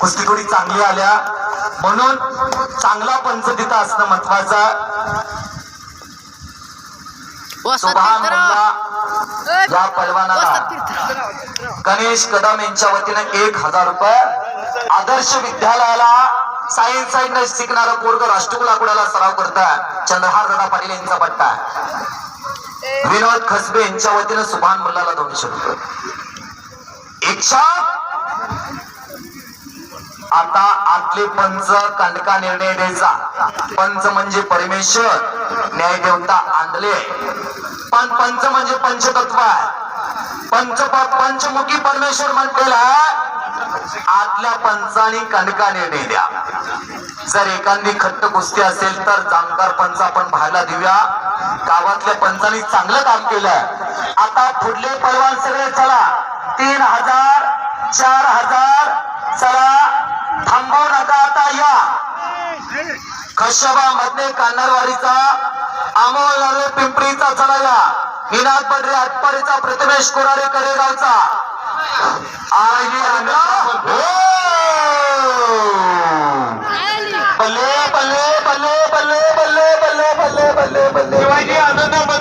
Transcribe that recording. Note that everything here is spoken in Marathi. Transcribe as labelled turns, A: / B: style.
A: कुस्ती थोडी चांगली आल्या. म्हणून चांगला पंच तिथं असणं महत्वाचं मुल्ला गणेश कदम यांच्या वतीनं एक हजार रुपये. आदर्श विद्यालयाला सायन्स साईड शिकणारा पोरग राष्ट्रकुल आकुडाला सराव करताय. चंद्रहार दादा पाटील यांचा पट्टा. विनोद खसबे यांच्या वतीनं सुभान मुल्लाला दोनशे रुपये. इच्छा आता आतले पंच कांडका निर्णय द्यायचा. पंच म्हणजे परमेश्वर न्याय देवता आणले पण पंच म्हणजे पंचतत्व आहे. पंच पंचमुखी परमेश्वर म्हटलेला आहे आतल्या पंचानी कांडका निर्णय द्या. जर एखादी खट्ट कुस्ती असेल तर जाणकार पंच आपण पाहायला देऊया. गावातल्या पंचांनी चांगलं काम केलं आता पुढले पैलवान सगळे चला. तीन हजार चार हजार चला. थांबवू नका आता या. खशबा मधले कान्नरवाडीचा अमोल नरे पिंपरीचा चला या विनाद बडरे आटपाडीचा प्रतिमेश कोराडे कडेगावचा